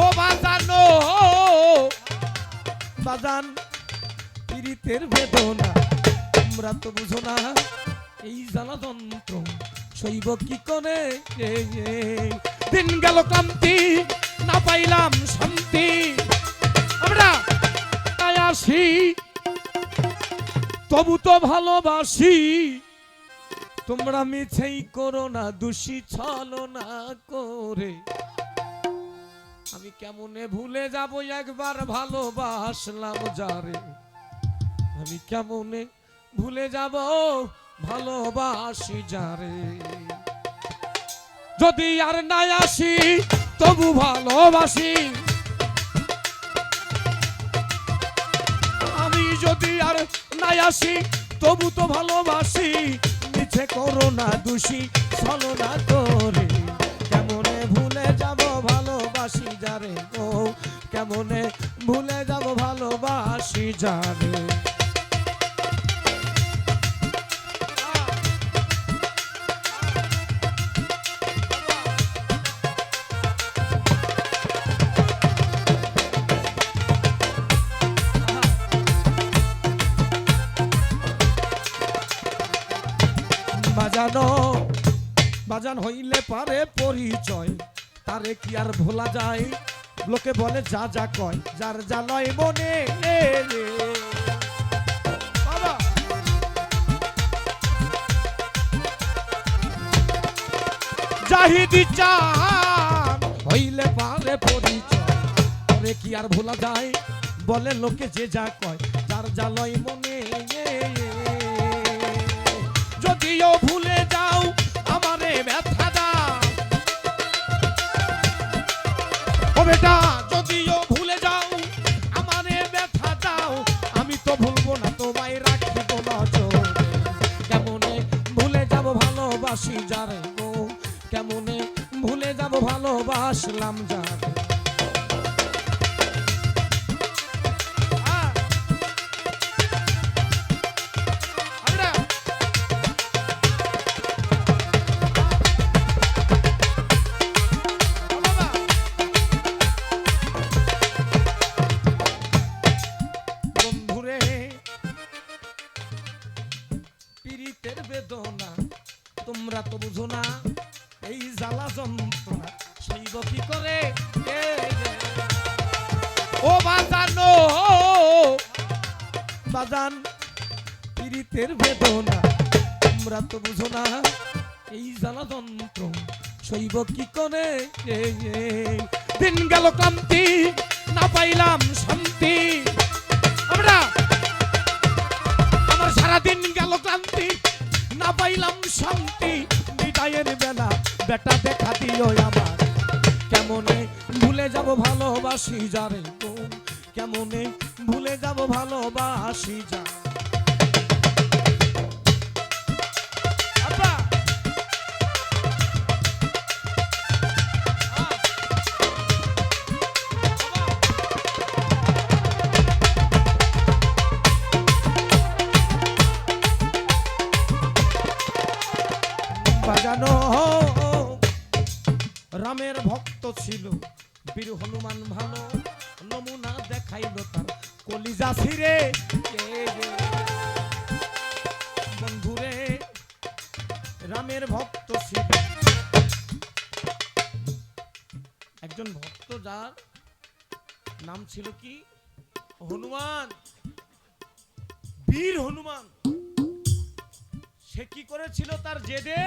ও বাজানো বাজান, পীড়িতের বেদনা, তোমরা তো বুঝো না, এই জ্বালা যন্ত্র শৈব কি করে? দিন গেল ক্লান্তি, না পাইলাম শান্তি। আমরা তাই আসি, তবু তো ভালোবাসি। তোমরা মিছেই করো না, দোষী ছলো না করে। আমি কেমনে ভুলে যাব একবার ভালোবাসলাম যারে? আমি কেমনে ভুলে যাব ভালোবাসি যারে? যদি আর নাই আসি, তবু ভালোবাসি। আমি যদি আর নাই আসি, তবু তো ভালোবাসি। মিছে করো না দোষী চলো না করে কেমনে ভুলে যাব ভালোবাসি বাজানো বাজান হইলে পারে পরিচয় তারে কি আর ভোলা যায়? লোকে বলে, যা যা কয়, যার, যা লয় মনে জাহিদি হইলে পারে পরিচয়। কি আর ভোলা যায়? বলে, লোকে যে যা কয়, যার, যা লয় মনে যদিও ভুলে যাও আমারে ব্যথা ও বেটা যদিও ভুলে যাও আমি তো ভুলবো ভুলে যাব ভালোবাসি যারে গো? কেমনে ভুলে যাব ভালোবাসলাম যারে? তোমরা তো বুঝো না, এই জ্বালা যন্ত্রণা। সইব কি করে? ও বাজানো, বাজান, পীড়িতের বেদনা। তোমরা তো বুঝো না, এই জ্বালা যন্ত্র সইব কি করে? দিন গেল ক্লান্তি, না পাইলাম শান্তি। আমরা, আমার সারা দিন গেল ক্লান্তি। না পাইলাম শান্তি, বিদায়ের বেলা। বেটা, দেখা দিও আমার কেমনে ভুলে যাব ভালোবাসি যারে কেমন ভুলে যাব ভালোবাসি যা ছিল। বীর হনুমান ভালো নমুনা দেখাইলো তার। কলিজা ছিঁড়ে বন্ধুরে, রামের ভক্ত ছিল। একজন ভক্ত যার নাম ছিল কি? হনুমান। বীর হনুমান। সে কি করেছিল তার জেদে?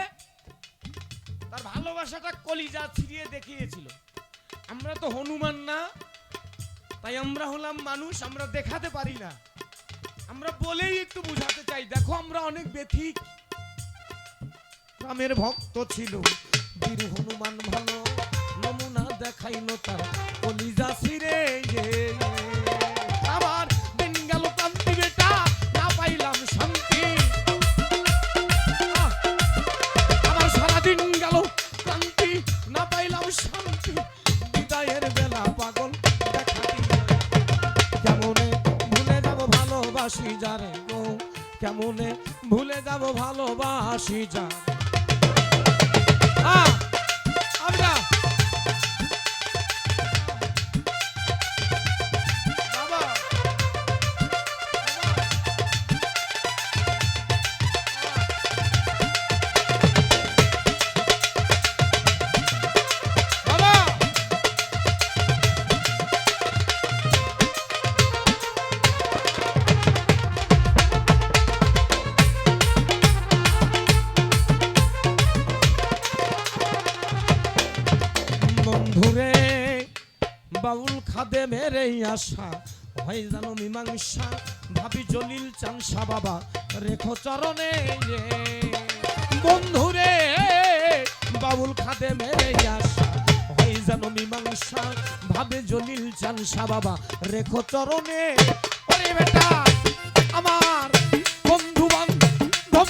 তার ভালোবাসাটা কলিজা ছিড়িয়ে দেখিয়েছিল। আমরা তো হনুমান না, তাই আমরা হলাম মানুষ, আমরা দেখাতে পারি না। আমরা বলেই একটু বুঝাতে চাই, দেখো আমরা অনেক ব্যথিক। রামের ভক্ত ছিল, বীর হনুমান ভালো, নমুনা দেখাইলো তার কলিজা ছিঁড়ে। কেমনে ভুলে যাব ভালোবাসি যারে খাদে মেরে আশা হয় জানো মীমাংসা, ভাবি জলিল চানসা বাবা, রেখো চরণে বন্ধুরে বাউল খাদে মেরে আশা হয় জানো মীমাংসা, ভাবে জলিল চানসা বাবা, রেখো চরণে। আমার বন্ধু বান্ধব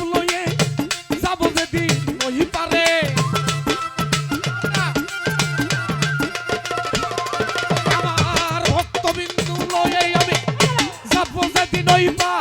আমার